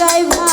I home.